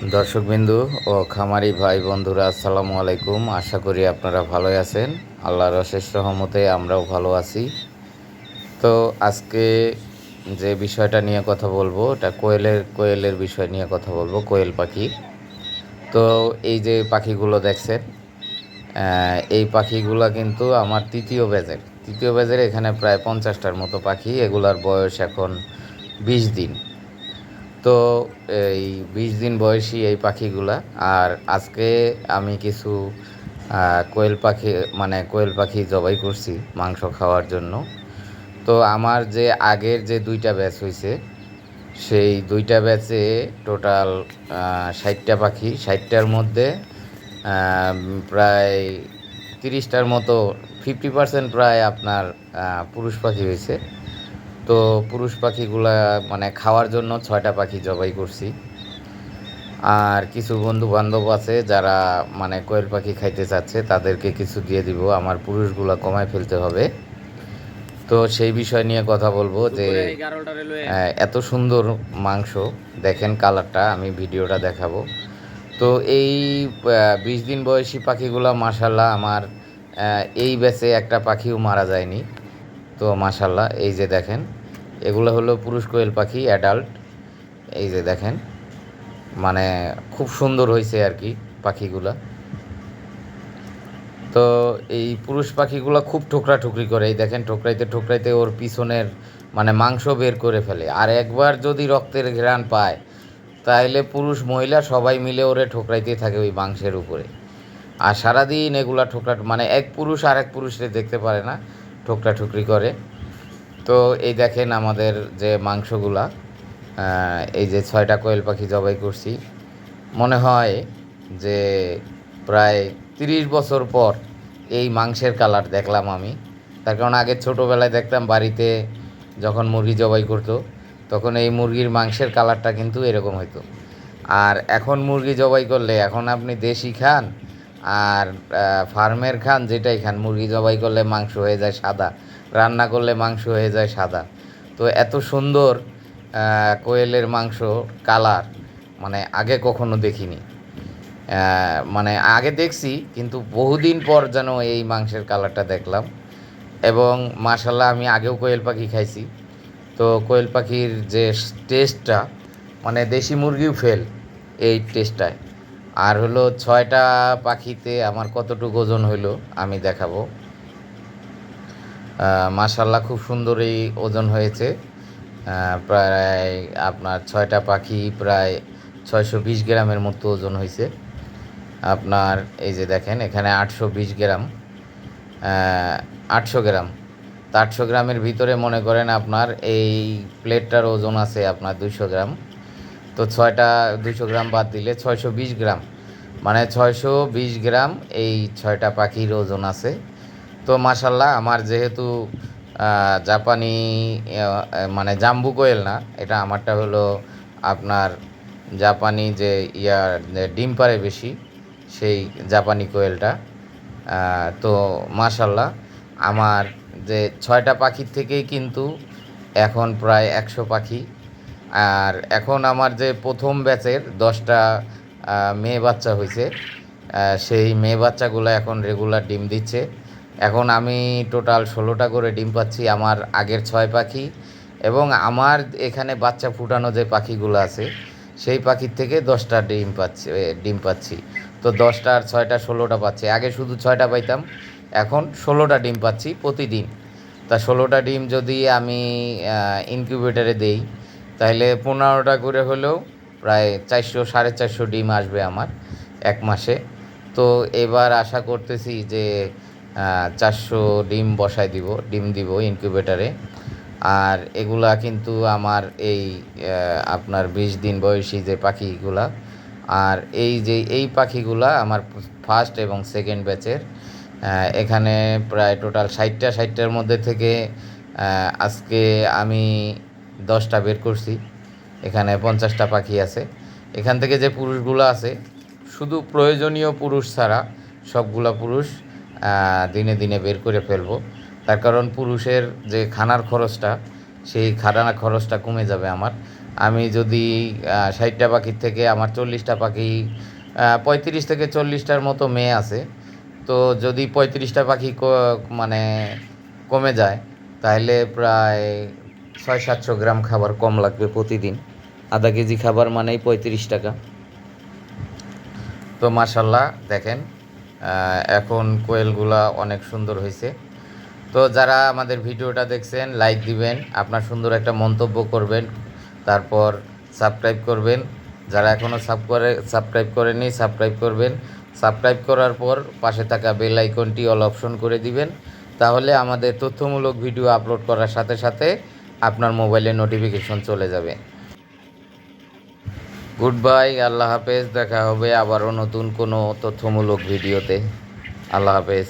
দর্শকবিন্দু ও খামারি ভাই বন্ধুরা, আসসালামু আলাইকুম। আশা করি আপনারা ভালোই আছেন। আল্লাহর অশেষ রহমতে আমরাও ভালো আছি। তো আজকে যে বিষয়টা নিয়ে কথা বলব, এটা কোয়েলের কোয়েলের বিষয় নিয়ে কথা বলব, কোয়েল পাখি। তো এই যে পাখিগুলো দেখছেন এই পাখিগুলো কিন্তু আমার তৃতীয় ব্যাজের তৃতীয় ব্যাজের এখানে প্রায় পঞ্চাশটার মতো পাখি, এগুলার বয়স এখন বিশ দিন। তো এই বিশ দিন বয়সী এই পাখিগুলা। আর আজকে আমি কিছু কোয়েল পাখি মানে কোয়েল পাখি জবাই করছি মাংস খাওয়ার জন্য। তো আমার যে আগের যে দুইটা ব্যাচ হয়েছে সেই দুইটা ব্যাচে টোটাল ষাটটা পাখি। ষাটটার মধ্যে প্রায় তিরিশটার মতো, ফিফটি পার্সেন্ট প্রায় আপনার পুরুষ পাখি হয়েছে তো পুরুষ পাখিগুলা মানে খাওয়ার জন্য ছয়টা পাখি জবাই করছি। আর কিছু বন্ধু বান্ধব আছে যারা মানে কোয়েল পাখি খাইতে চাচ্ছে তাদেরকে কিছু দিয়ে দিব। আমার পুরুষগুলা কমায় ফেলতে হবে। তো সেই বিষয় নিয়ে কথা বলব যে এত সুন্দর মাংস। দেখেন কালারটা আমি ভিডিওটা দেখাবো। তো এই বিশ দিন বয়সী পাখিগুলো মাসাল্লাহ আমার এই ব্যাচে একটা পাখিও মারা যায়নি। তো মাসাল্লাহ এই যে দেখেন। এগুলো হলো পুরুষ কোয়েল পাখি অ্যাডাল্ট এই যে দেখেন মানে খুব সুন্দর হয়েছে আর কি পাখিগুলা। তো এই পুরুষ পাখিগুলো খুব ঠোকরা ঠুকরি করে। এই দেখেন, ঠোকরাইতে ঠোকরাইতে ওর পিছনের মানে মাংস বের করে ফেলে। আর একবার যদি রক্তের ঘ্রাণ পায় তাহলে পুরুষ মহিলা সবাই মিলে ওরে ঠোকরাইতে থাকে ওই মাংসের উপরে। আর সারাদিন এগুলা ঠোকরা মানে এক পুরুষ আর এক পুরুষে দেখতে পারে না ঠোকরা ঠুকরি করে। তো এই দেখেন আমাদের যে মাংসগুলা এই যে ছয়টা কোয়েল পাখি জবাই করছি, মনে হয় যে প্রায় তিরিশ বছর পর এই মাংসের কালার দেখলাম আমি। তার কারণ আগে ছোটোবেলায় দেখতাম বাড়িতে যখন মুরগি জবাই করতো, তখন এই মুরগির মাংসের কালারটা কিন্তু এরকম হতো আর এখন মুরগি জবাই করলে, এখন আপনি দেশি খান আর ফার্মের খান যেটাই খান, মুরগি জবাই করলে মাংস হয়ে যায় সাদা, রান্না করলে মাংস হয়ে যায় সাদা। তো এত সুন্দর কোয়েলের মাংস, কালার মানে আগে কখনো দেখিনি। মানে আগে দেখছি, কিন্তু বহুদিন পর যেন এই মাংসের কালারটা দেখলাম। এবং মাশাল্লাহ আমি আগেও কোয়েল পাখি খাইছি। তো কোয়েল পাখির যে টেস্টটা মানে দেশি মুরগিও ফেল এই টেস্টটায়। আর হলো ছয়টা পাখিতে আমার কতটুকু ওজন হইল আমি দেখাবো। মাশাল্লাহ খুব সুন্দর এই ওজন হয়েছে। প্রায় আপনার ছয়টা পাখি প্রায় ছয়শো বিশ গ্রামের মতো ওজন হয়েছে আপনার এই যে দেখেন, এখানে আটশো বিশ গ্রাম। আটশো গ্রাম। তো আটশো গ্রামের ভিতরে মনে করেন আপনার এই প্লেটটার ওজন আছে আপনার দুইশো গ্রাম। তো ছয়টা দুশো গ্রাম বাদ দিলে ছয়শো বিশ গ্রাম। মানে ছয়শো বিশ গ্রাম এই ছয়টা পাখির ওজন আছে। তো মাসাল্লাহ আমার যেহেতু জাপানি মানে জাম্বু কোয়েল না, এটা আমারটা হলো আপনার জাপানি যে ইয়ার ডিম পারে বেশি, সেই জাপানি কোয়েলটা। তো মাশাল্লাহ আমার যে ছয়টা পাখির থেকেই কিন্তু এখন প্রায় একশো পাখি আর এখন আমার যে প্রথম ব্যাচের দশটা মেয়ে বাচ্চা হয়েছে সেই মেয়ে বাচ্চাগুলো এখন রেগুলার ডিম দিচ্ছে। এখন আমি টোটাল ষোলোটা করে ডিম পাচ্ছি আমার আগের ছয় পাখি এবং আমার এখানে বাচ্চা ফুটানো যে পাখিগুলো আছে, সেই পাখির থেকে দশটা ডিম পাচ্ছি ডিম পাচ্ছি। তো দশটা আর ছয়টা ষোলোটা পাচ্ছি। আগে শুধু ছয়টা পাইতাম, এখন ষোলোটা ডিম পাচ্ছি প্রতিদিন। তা ষোলোটা ডিম যদি আমি ইনকিউবেটারে দেই তাহলে পনেরোটা করে হলেও প্রায় চারশো, সাড়ে চারশো ডিম আসবে আমার এক মাসে। তো এবার আশা করতেছি যে চারশো ডিম বসাই দিব, ডিম দিব ইনকিউবেটারে। আর এগুলা কিন্তু আমার এই আপনার বিশ দিন বয়সী যে পাখিগুলা, আর এই যে, এই পাখিগুলা আমার ফার্স্ট এবং সেকেন্ড ব্যাচের এখানে প্রায় টোটাল ষাটটা, ষাটটার মধ্যে থেকে আজকে আমি দশটা বের করছি। এখানে পঞ্চাশটা পাখি আছে। এখান থেকে যে পুরুষগুলো আছে, শুধু প্রয়োজনীয় পুরুষ ছাড়া সবগুলা পুরুষ দিনে দিনে বের করে ফেলব। তার কারণ পুরুষের যে খানার খরচটা, সেই খানা খরচটা কমে যাবে আমার। আমি যদি ষাটটা পাখির থেকে আমার চল্লিশটা পাখি পঁয়ত্রিশ থেকে চল্লিশটার মতো মেয়ে আছে, তো যদি পঁয়ত্রিশটা পাখি মানে কমে যায়, তাহলে প্রায় ছয় সাতশো গ্রাম খাবার কম লাগবে প্রতিদিন। আধা কেজি খাবার মানেই পঁয়ত্রিশ টাকা। তো মাসাল্লাহ দেখেন এখন কোয়েলগুলা অনেক সুন্দর হয়েছে তো যারা আমাদের ভিডিওটা দেখছেন, লাইক দিবেন, আপনার সুন্দর একটা মন্তব্য করবেন, তারপর সাবস্ক্রাইব করবেন। যারা এখনও সাব করে সাবস্ক্রাইব করেনি সাবস্ক্রাইব করবেন। সাবস্ক্রাইব করার পর পাশে থাকা বেল আইকনটি অল অপশন করে দিবেন। তাহলে আমাদের তথ্যমূলক ভিডিও আপলোড করার সাথে সাথে আপনার মোবাইলে নোটিফিকেশন চলে যাবে। গুড বাই আল্লাহ হাফেজ, দেখা হবে আবারও নতুন কোনো তথ্যমূলক ভিডিওতে। আল্লাহ হাফেজ।